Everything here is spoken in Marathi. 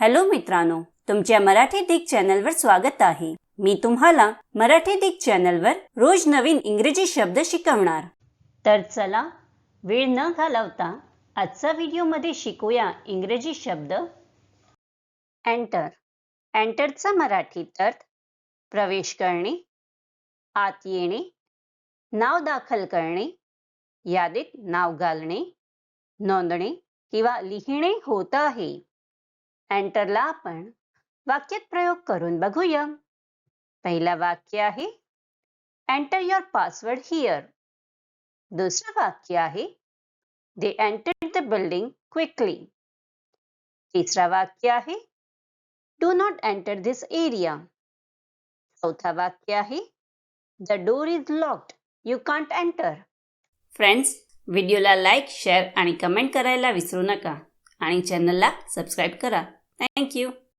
हॅलो मित्रांनो तुमच्या मराठी दिग चॅनलवर स्वागत आहे. मी तुम्हाला मराठी दिग चॅनलवर रोज नवीन इंग्रजी शब्द शिकवणार. तर चला वेळ न घालवता आजचा व्हिडिओमध्ये शिकूया इंग्रजी शब्द. एंटर एंटरचा मराठीत अर्थ प्रवेश करणे आत येणे नाव दाखल करणे यादीत नाव घालणे नोंदणे किंवा लिहिणे होत आहे. एंटरला आपण वाक्यात प्रयोग करून बघूया. पहिला वाक्य आहे एंटर युअर पासवर्ड हिअर दुसरं वाक्य आहे they enter the building quickly तिसरा वाक्य आहे do not enter this area चौथा वाक्य आहे the door is locked you can't enter friends व्हिडिओला लाईक शेअर आणि कमेंट करायला विसरू नका आणि चॅनलला सबस्क्राईब करा. Thank you.